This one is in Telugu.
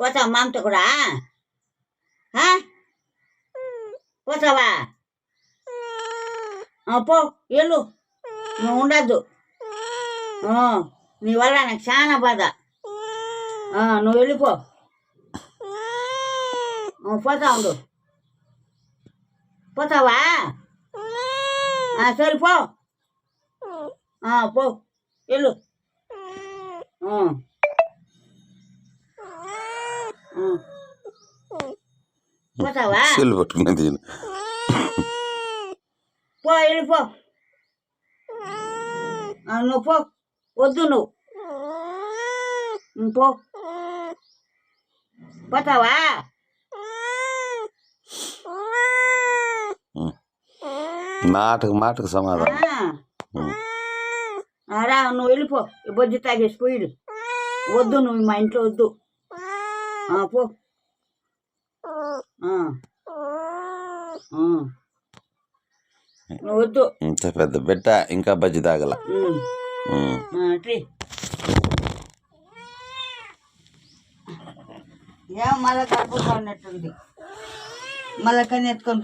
పోతావా మామతో కూడా? పోతావా? ఆ, పో వెళ్ళు. నువ్వు ఉండద్దు. నీ వల్ల నాకు చాలా బాధ. నువ్వు వెళ్ళిపో. పోతా ఉండు. పోతావా? ఆ, సరే పో. పో వెళ్ళు. ఆ. పోతావా? సెల్. పో వెళ్ళిపో ఆ, నువ్వు పో. వద్దు నువ్వు. పో. పోతావా? మాటకు మాటకు సమాధానం. రా నువ్వు వెళ్ళిపో. బొజ్జి తాగేసి పోయిడు వద్దు నువ్వు మా ఇంట్లో వద్దు. పో. వద్దు. ఇంత పెద్ద బిడ్డ ఇంకా బజ్జి తాగల. మళ్ళా కడుపుకున్నట్టుంది మళ్ళా కన్నీ ఎత్తుకొని